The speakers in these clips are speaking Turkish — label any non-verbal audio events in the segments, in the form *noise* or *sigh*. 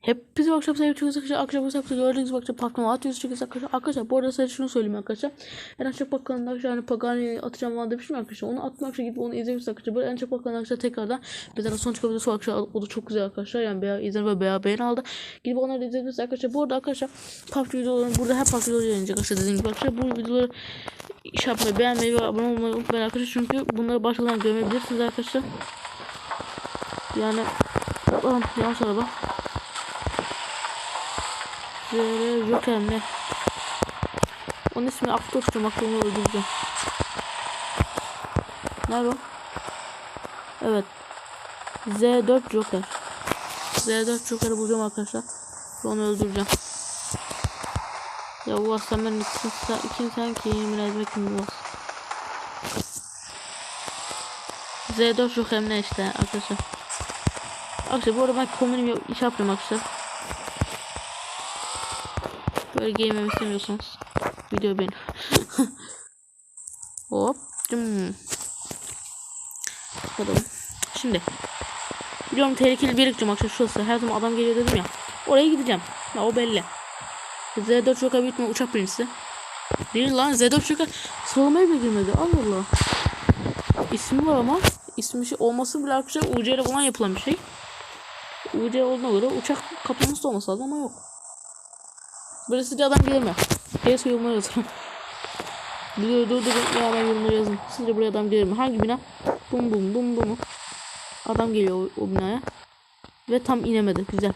Hepinize akşam sayı çıkıyoruz arkadaşlar. Akşam bu sabah gördüğünüz gibi akşam patron atıyoruz çıkıyoruz arkadaşlar. Arkadaşlar bu arada size şunu söyleyeyim arkadaşlar. En aşağı bakkalında arkadaşlar hani Pagani atacağım falan demiştim arkadaşlar. Onu atmak için gidip onu izlemişsiniz arkadaşlar. Böyle en aşağı bakkalında arkadaşlar tekrardan bir tane son videosu var arkadaşlar. O da çok güzel arkadaşlar. Yani bayağı izledim ve bayağı beğeni aldı. Gidip onları da izleyebilirsiniz arkadaşlar. Bu arada arkadaşlar PUBG videolarını burada hep PUBG videoları yayınlayacak arkadaşlar dediğim gibi arkadaşlar. Bu videoları iş yapmayı, beğenmeyi ve abone olmayı unutmayın arkadaşlar. Çünkü bunları başkalarına görebilirsiniz arkadaşlar. Yani Allah'ım yanlış araba. Böyle Joker mi? Onun ismi aklı uçtum aklımı öldüreceğim. Nerede o? Evet. Z4 Joker. Z4 Joker'i bulacağım arkadaşlar. Onu öldüreceğim. Ya bu aslan ben ikinci ikinci sen ki yemin etmek mi bu? Z4 Joker ne işte arkadaşlar. Arkadaşlar bu arada ben komünüm iş yapıyorum arkadaşlar. Böyle giymemi istemiyorsanız video benim. *laughs* Hop. Cım. Bakalım. Şimdi. Biliyorum tehlikeli bir yere arkadaşlar şurası. Her zaman adam geliyor dedim ya. Oraya gideceğim. Ya o belli. Z4 çok büyük ihtimalle uçak birincisi. Değil lan Z4 çok sıralamaya bile girmedi. Allah Allah. İsmi var ama. İsmi şey olması bile arkadaşlar UC ile falan yapılan bir şey. UC olduğuna göre uçak kaplaması da olması lazım ama yok. Böyle adam gelir mi? Gelirse yorumlara yazın. Dur dur dur ya ben yorumlara yazın. Sizce buraya adam gelir mi? Hangi bina? Bum bum bum bum. Adam geliyor o, o binaya. Ve tam inemedi. Güzel.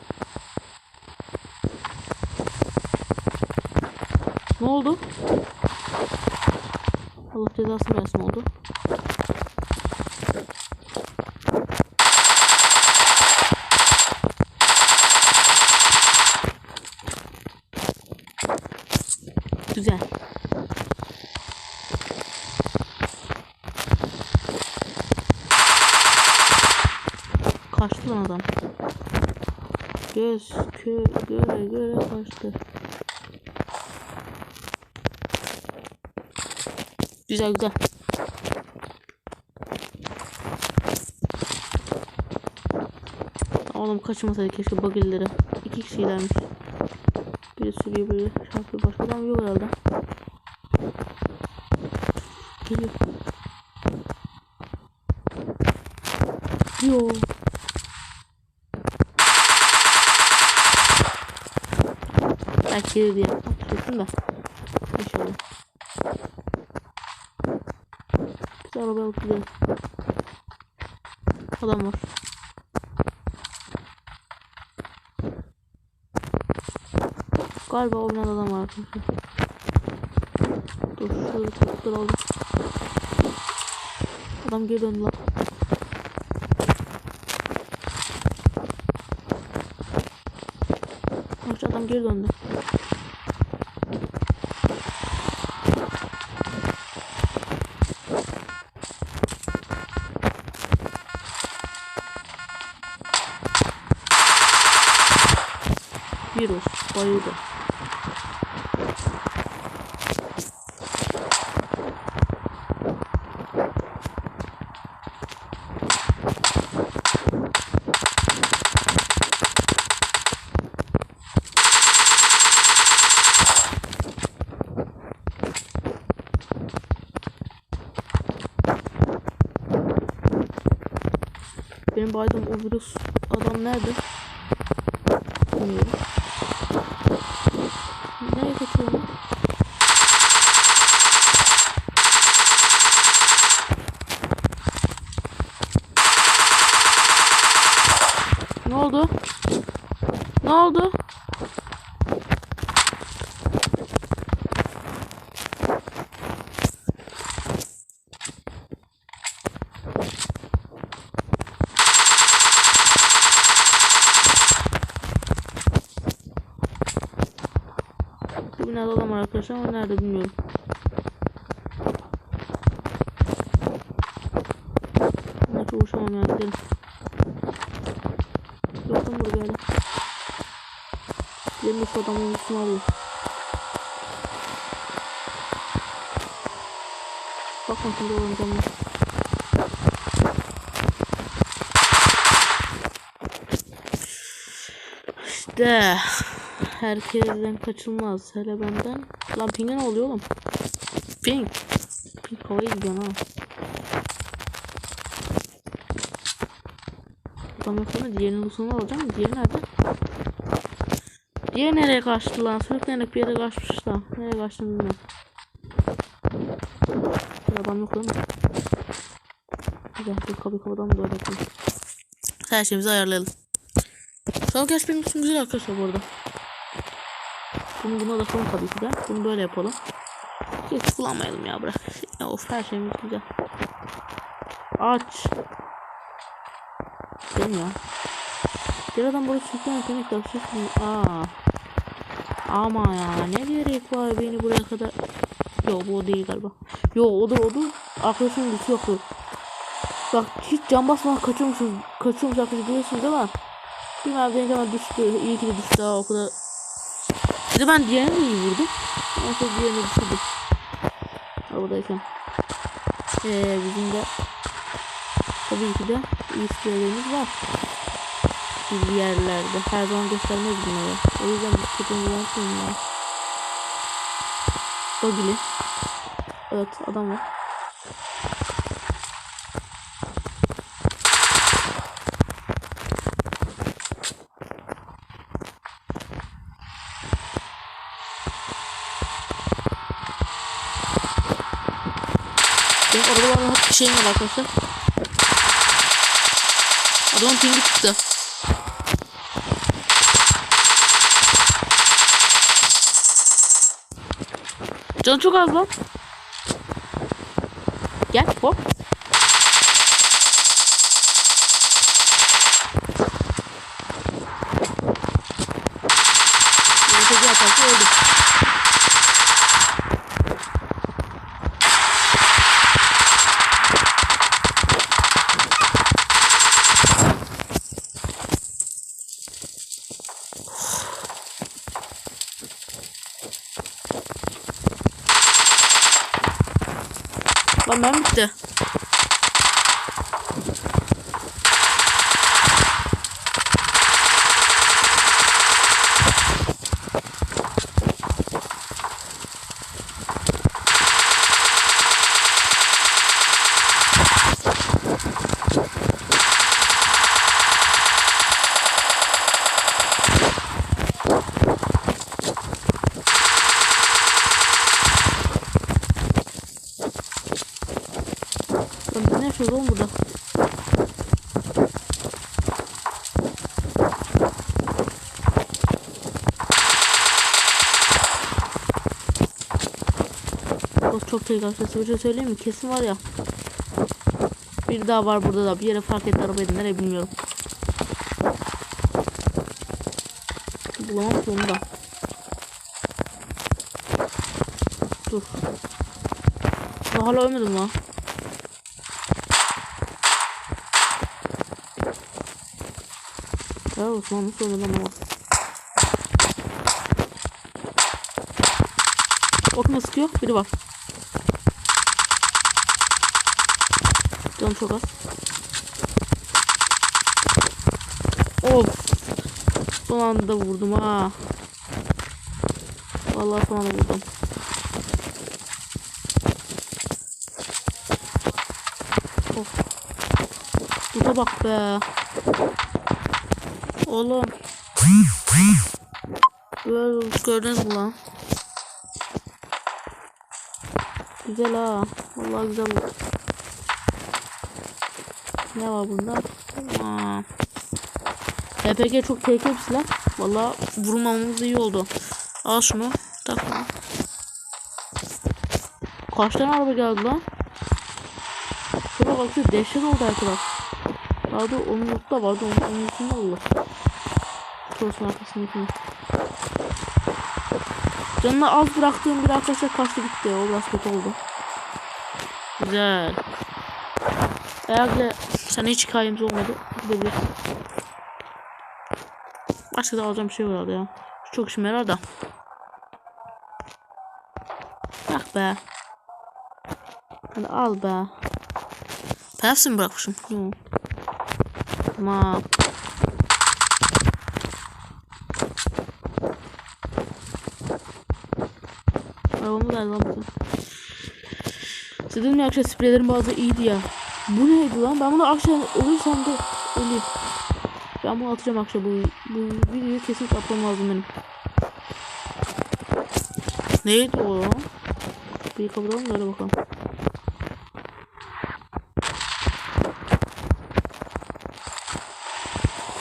Ne oldu? Allah cezası versin oldu. Güzel. Kaçtı lan adam. Göz kö göre göre kaçtı. Güzel güzel. Oğlum kaçmasaydı keşke bagilleri. İki kişilermiş. Biri sürüyor biri şarkı başka adam yok herhalde. Geliyor. Yo. Belki gelir diye atlayacaktım da. İnşallah. Biz arabaya alıp. Adam var. Galiba o binada adam var arkadaşlar. Dur şöyle çocuklar aldım. Adam geri döndü lan. Bak adam geri döndü. Virüs bayıldı. Benim baydığım o adam nerede? Bilmiyorum. Nereye kaçıyor bu? Ne oldu? Ne oldu? Adam var arkadaşlar ama nerede bilmiyorum. Buna çok uğraşamam yani gidelim. Yok lan burada geldi. Gidelim de şu adamın üstüne alayım. Bakma şimdi oğlum camına. İşte herkesten kaçılmaz. Hele benden. Lan ping'e ne oluyor oğlum? Ping. Ping havaya gidiyor ha. Adam yok ama diğerinin usunu alacağım. Diğeri nerede? Diğeri nereye kaçtı lan? Sürüklenerek bir yere kaçmış da. Nereye kaçtığını bilmiyorum. Adam yok mi? Güzel. Bir kapı kapıdan da yapalım. Her şeyimizi ayarlayalım. Son kaç benim için güzel arkadaşlar bu arada. Bunu buna da son tabii ki de. Bunu böyle yapalım. Hiç kullanmayalım ya bırak. Ya of her şeyimiz güzel. Aç. Değil ya? Bir adam burada sürüklen yetenek yapacak Aa. Ama ya ne gerek var beni buraya kadar. Yo bu o değil galiba. Yo odur odur. Arkadaşımın gücü yoktu. Bak hiç can basmadan kaçıyormuşuz. Kaçıyormuş arkadaşlar biliyorsunuz değil mi? Bir merdiven hemen düştü. İyi ki de düştü ha o kadar. Bir ben diğerini de iyi vurdum. Sonra diğerini düşürdüm. Oradayken. Ee, bizim de tabii ki de iyi var. Bir yerlerde. Her zaman göstermez bunları. O yüzden biz kötümüzü yapmayın ya. Bogili. Evet adam var. Benim arabalarla hep bir şeyim var. Adamın pingi çıktı. Canı çok az lan. Gel hop. Lan ben bitti. Lan biz ne yapıyoruz oğlum burada? Tehlikeli arkadaşlar. Bir şey söyleyeyim mi? Kesin var ya. Bir daha var burada da. Bir yere fark etti arabayı nereye bilmiyorum. Bulamam onu da. Dur. Daha hala ölmedim lan. Ya Osman nasıl ölmeden ama. Okuma sıkıyor. Biri var. Canım çok az. Of. Son anda vurdum ha. Vallahi son anda vurdum. Of. Duda bak be. Oğlum. Böyle gördünüz mü lan? Güzel ha. Vallahi güzel bu. Ne var bunda? Tamam. RPG çok tehlikeli bir silah. Vallahi vurmamamız iyi oldu. Al şunu. Takma. Kaç tane araba geldi lan? Şuna baksana dehşet oldu arkadaş. Vardı onun yurtta vardı onun, onun yurtunda oldu. Torsun arkasındakini. Canını az bıraktığım bir arkadaşlar kaçtı gitti. O biraz kötü oldu. Güzel. Ayakla sana hiç hikayemiz olmadı. Gidebilirsin. Başka da alacağım şey var ya. Çok işim yarar da. Bak be. Hadi al be. Tersi mi bırakmışım? Yok. Tamam. Arabamı da alalım. Dedim ya arkadaşlar spreylerin bazı iyiydi ya. Bu neydi lan? Ben bunu akşam ölürsem de öleyim. Ben bunu atacağım akşam bu, bu videoyu kesin atmam lazım benim. Neydi o? Bir kapatalım da bakalım.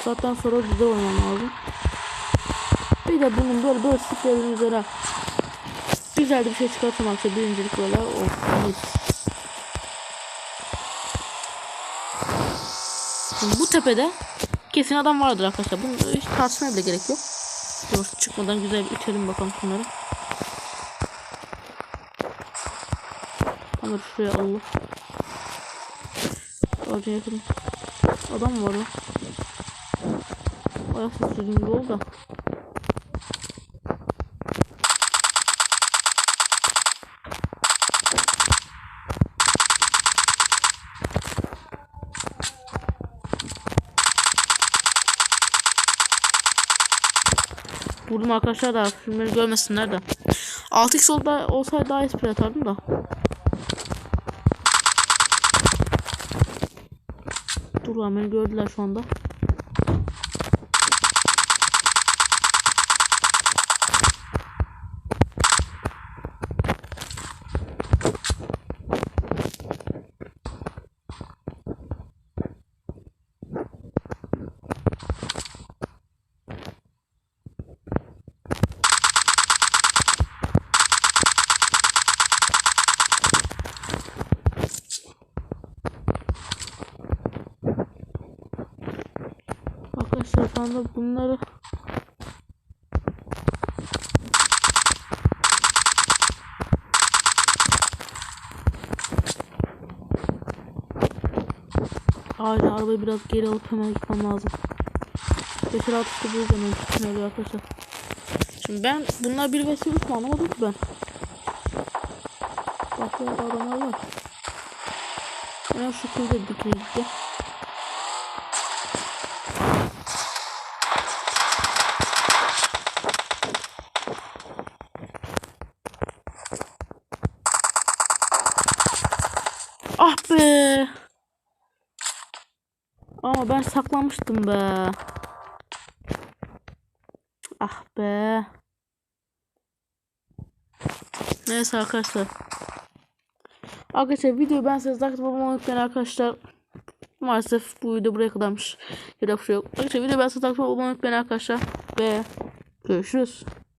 Zaten sonra güzel oynamam lazım. Bir de bunun böyle böyle spreylerin üzerine güzel bir şey çıkarsam akşam birincilik böyle of. Bu tepede kesin adam vardır arkadaşlar. Bunu hiç tartışmaya bile gerek yok. Dur çıkmadan güzel bir itelim bakalım şunları. Ama şuraya Allah. Ağacın yakın. Adam var lan? Ayak gibi oldu da. Vurdum arkadaşlar da filmleri görmesinler de. 6x olda, olsaydı daha espri atardım da. Dur lan beni gördüler şu anda. Arkadaşlar şu anda bunları Acil arabayı biraz geri alıp hemen gitmem lazım. 5 6 işte bu yüzden öyle arkadaşlar. Şimdi ben bunlar bir vs 3 mü anlamadım ki ben. Bak ya adamlar var. Ben şu kuyuda dikine. Ah be. Ama ben saklamıştım be. Ah be. Neyse arkadaşlar. Arkadaşlar videoyu ben size etmeyi unutmayın arkadaşlar. Maalesef bu video buraya kadarmış. Yapacak şey yok. Arkadaşlar videoyu ben size etmeyi unutmayın arkadaşlar. Ve görüşürüz.